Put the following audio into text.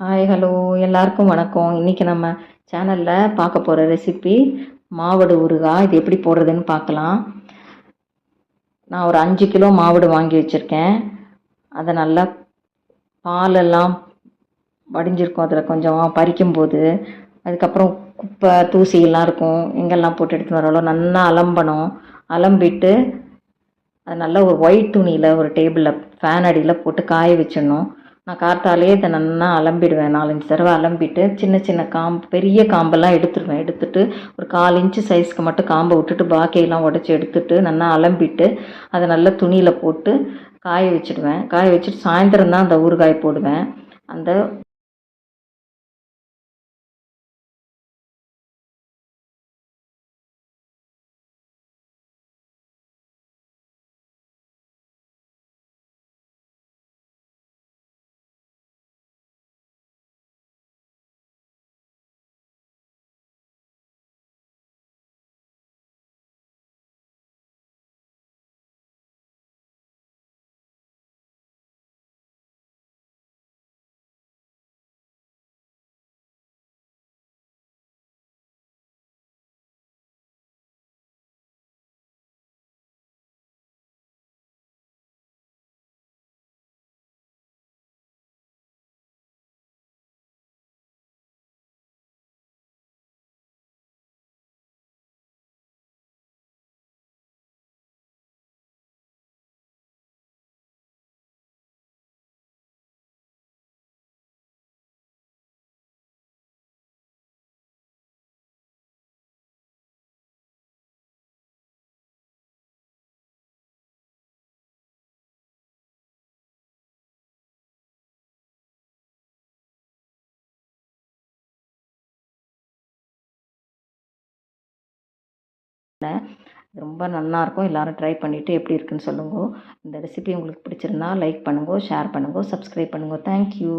Hi hello எல்லாருக்கும் வணக்கம். இன்றைக்கி நம்ம சேனலில் பார்க்க போகிற ரெசிபி மாவடு ஊறுகாய் இது எப்படி போடுறதுன்னு பார்க்கலாம். நான் ஒரு அஞ்சு கிலோ மாவடு வாங்கி வச்சுருக்கேன். அதை நல்லா பாலெல்லாம் வடிஞ்சிருக்கும். அதில் கொஞ்சம் பறிக்கும்போது அதுக்கப்புறம் குப்பை தூசியெல்லாம் இருக்கும். எங்கெல்லாம் போட்டு எடுத்துன்னு வரோளோ நல்லா அலம்பணும். அலம்பிட்டு அது நல்லா ஒரு ஒயிட் துணியில் ஒரு டேபிளில் ஃபேன் அடியில் போட்டு காய வச்சிடணும். நான் காத்தாலே இதை நல்லா அலம்பிடுவேன். நாலஞ்சு தடவை அலம்பிட்டு சின்ன சின்ன காம்பு பெரிய காம்பெல்லாம் எடுத்துருவேன். எடுத்துட்டு ஒரு கால் இன்ச்சு சைஸ்க்கு மட்டும் காம்பை விட்டுட்டு பாக்கியெல்லாம் உடச்சி எடுத்துட்டு நல்லா அலம்பிட்டு அதை நல்லா துணியில் போட்டு காய வச்சிடுவேன். காய வச்சுட்டு சாயந்தரம் தான் அந்த ஊறுகாய் போடுவேன். அந்த ரொம்ப நல்லாயிருக்கும். எல்லோரும் ட்ரை பண்ணிவிட்டு எப்படி இருக்குன்னு சொல்லுங்கள் இந்த ரெசிபி உங்களுக்கு பிடிச்சிருந்தா லைக் பண்ணுங்க ஷேர் பண்ணுங்க சப்ஸ்கிரைப் பண்ணுங்க. தேங்க்யூ